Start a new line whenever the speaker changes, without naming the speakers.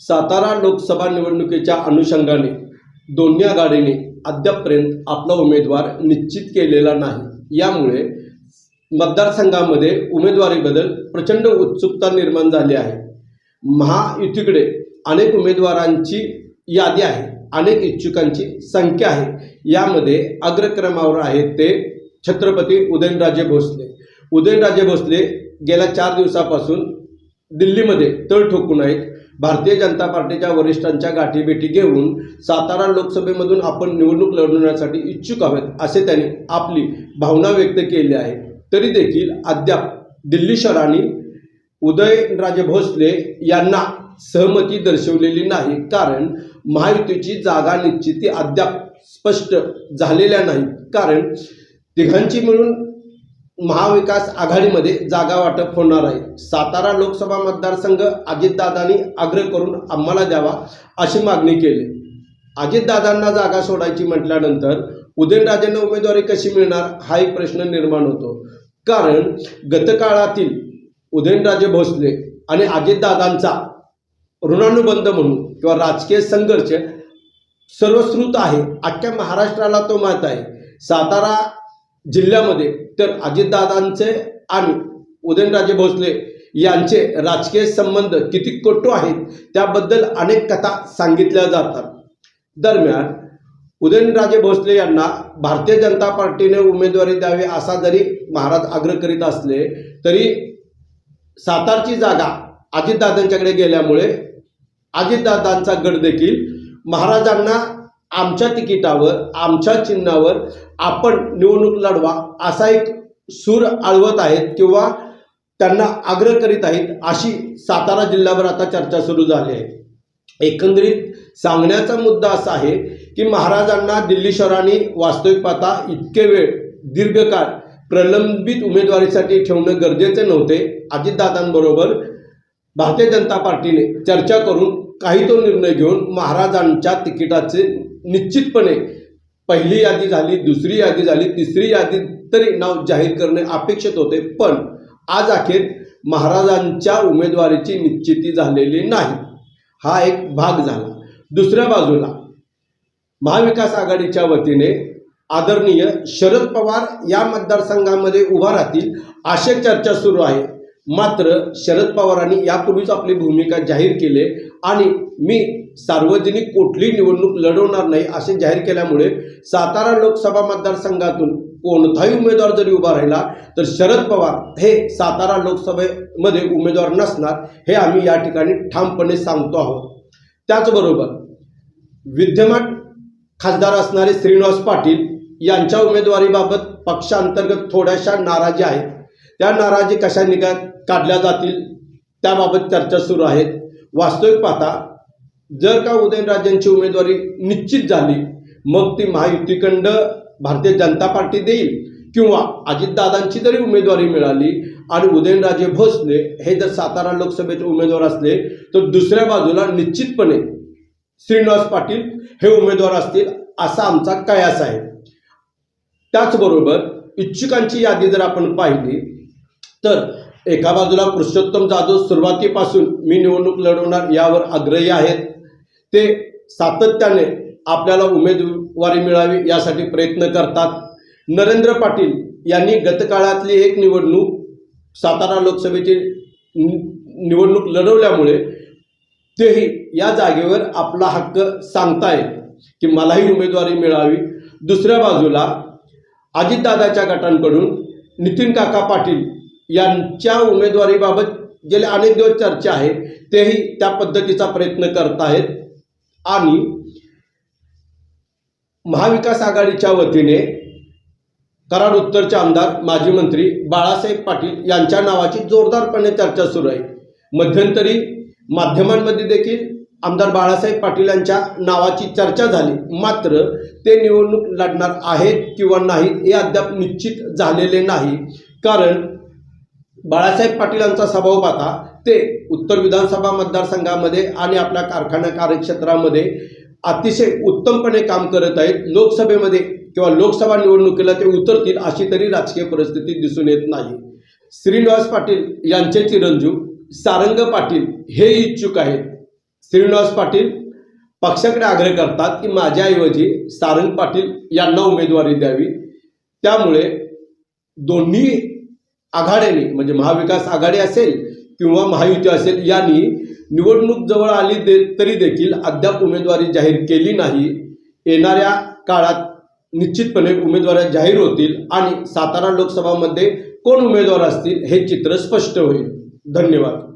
सातारा लोकसभा निवडणुकीच्या अनुषंगाने दोन्ही आघाडीने अद्यापपर्यंत आपला उमेदवार निश्चित केलेला नाही. यामुळे मतदारसंघामध्ये उमेदवारीबद्दल प्रचंड उत्सुकता निर्माण झाली आहे. महायुतीकडे अनेक उमेदवारांची यादी आहे अनेक इच्छुकांची संख्या आहे. यामध्ये अग्रक्रमावर आहेत ते छत्रपती उदयनराजे भोसले. उदयनराजे भोसले गेल्या चार दिवसापासून दिल्लीमध्ये तळ ठोकून आहेत. भारतीय जनता पार्टीच्या वरिष्ठांच्या गाठीभेटी घेऊन सातारा लोकसभेमधून आपण निवडणूक लढवण्यासाठी इच्छुक आहोत असे त्यांनी आपली भावना व्यक्त केली आहे. तरी देखील अद्याप दिल्ली शहराने उदयनराजे भोसले यांना सहमती दर्शवलेली नाही. कारण महायुतीची जागा निश्चिती अद्याप स्पष्ट झालेल्या नाही कारण तिघांची मिळून महाविकास आघाडीमध्ये जागा वाटप होणार आहे. सातारा लोकसभा मतदारसंघ अजितदादांनी आग्रह करून आम्हाला द्यावा अशी मागणी केली. अजितदादांना जागा सोडायची म्हटल्यानंतर उदयनराजेंना उमेदवारी कशी मिळणार हा एक प्रश्न निर्माण होतो. कारण गतकाळातील उदयनराजे भोसले आणि अजितदादांचा ऋणानुबंध म्हणून किंवा राजकीय संघर्ष सर्वश्रुत आहे. अख्ख्या महाराष्ट्राला तो माहीत आहे. सातारा जिल्ह्यामध्ये तर अजितदादांचे आणि उदयनराजे भोसले यांचे राजकीय संबंध किती कटू आहेत त्याबद्दल अनेक कथा सांगितल्या जातात. दरम्यान उदयनराजे भोसले यांना भारतीय जनता पार्टीने उमेदवारी द्यावी असा जरी महाराज आग्रह करीत असले तरी सातारची जागा अजितदादांच्याकडे गेल्यामुळे अजितदादांचा गट देखील महाराजांना आमच्या तिकिटावर आमच्या चिन्हावर आपण निवडणूक लढवा असा एक सूर आळवत आहेत किंवा त्यांना आग्रह करीत आहेत अशी सातारा जिल्ह्यावर आता चर्चा सुरू झाली आहे. एकंदरीत सांगण्याचा मुद्दा असा आहे की महाराजांना दिल्ली शहराने वास्तविक पाहता इतके वेळ दीर्घकाळ प्रलंबित उमेदवारीसाठी ठेवणं गरजेचे नव्हते. अजितदादांबरोबर भारतीय जनता पार्टीने चर्चा करून काही तो निर्णय घेऊन महाराजांच्या तिकिटाचे निश्चितपणे पहिली यादी झाली दुसरी यादी झाली तिसरी यादी तरी नाव जाहीर करणे अपेक्षित होते पण आज अखेर महाराजांच्या उमेदवारीची निश्चिती झालेली नाही. हा एक भाग झाला. दुसऱ्या बाजूला महाविकास आघाडीच्या वतीने आदरणीय शरद पवार या मतदारसंघामध्ये उभा राहतील अशी चर्चा सुरू आहे. मात्र शरद पवारांनी यापूर्वीच आपली भूमिका जाहीर केले आणि मी सार्वजनिक कुठली निवडणूक लढवणार नाही असे जाहीर केल्यामुळे सातारा लोकसभा मतदारसंघातून कोणताही उमेदवार जरी उभा राहिला तर शरद पवार हे सातारा लोकसभेमध्ये उमेदवार नसणार हे आम्ही या ठिकाणी ठामपणे सांगतो आहोत. त्याचबरोबर विद्यमान खासदार असणारे श्रीनिवास पाटील यांच्या उमेदवारीबाबत पक्षांतर्गत थोड्याशा नाराजी आहेत. त्या नाराजी कशा निघा काढल्या जातील? त्याबाबत चर्चा सुरू आहेत वास्तविक पाहता जर का उदयनराजेंची उमेदवारी निश्चित झाली मग ती महायुतीखंड भारतीय जनता पार्टी देईल किंवा अजितदादांची जरी उमेदवारी मिळाली आणि उदयनराजे भोसले हे जर सातारा लोकसभेचे उमेदवार असले तर दुसऱ्या बाजूला निश्चितपणे श्रीनिवास पाटील हे उमेदवार असतील असा आमचा कयास आहे. त्याचबरोबर इच्छुकांची यादी जर आपण पाहिली तर एका बाजूला पुरुषोत्तम जाधव सुरुवातीपासून मी निवडणूक लढवणार यावर आग्रही आहेत. ते सातत्याने आपल्याला उमेदवारी मिळावी यासाठी प्रयत्न करतात. नरेंद्र पाटील यांनी गतकाळातली एक निवडणूक सातारा लोकसभेची नि- निवडणूक लढवल्यामुळे तेही या जागेवर आपला हक्क सांगतायत की मलाही उमेदवारी मिळावी. दुसऱ्या बाजूला अजितदादाच्या गटांकडून नितीन काका पाटील यांच्या उमेदवारीबाबत गेले अनेक दिवस चर्चा आहे तेही त्या पद्धतीचा प्रयत्न करत आहेत. आणि महाविकास आघाडीच्या वतीने कराड उत्तरचे आमदार माजी मंत्री बाळासाहेब पाटील यांच्या नावाची जोरदारपणे चर्चा सुरू आहे. मध्यंतरी माध्यमांमध्ये देखील आमदार बाळासाहेब पाटील यांच्या नावाची चर्चा झाली. मात्र ते निवडणूक लढणार आहेत किंवा नाहीत हे अद्याप निश्चित झालेले नाही. कारण बाळासाहेब पाटील यांचा स्वभाव पाहता ते उत्तर विधानसभा मतदारसंघामध्ये आणि आपल्या कारखाना कार्यक्षेत्रामध्ये अतिशय उत्तमपणे काम करत आहेत. लोकसभेमध्ये किंवा लोकसभा निवडणुकीला ते उतरतील अशी तरी राजकीय परिस्थिती दिसून येत नाही. श्रीनिवास पाटील यांचे चिरंजीव सारंग पाटील हे इच्छुक आहेत. श्रीनिवास पाटील पक्षाकडे आग्रह करतात की माझ्याऐवजी सारंग पाटील यांना उमेदवारी द्यावी. त्यामुळे दोन्ही आघाडीने म्हणजे महाविकास आघाडी असेल किंवा महायुती असेल यांनी निवडणूक जवळ आली दे तरी देखील अद्याप उमेदवारी जाहीर केली नाही. येणाऱ्या काळात निश्चितपणे उमेदवारी जाहीर होतील आणि सातारा लोकसभामध्ये कोण उमेदवार असतील हे चित्र स्पष्ट होईल. धन्यवाद.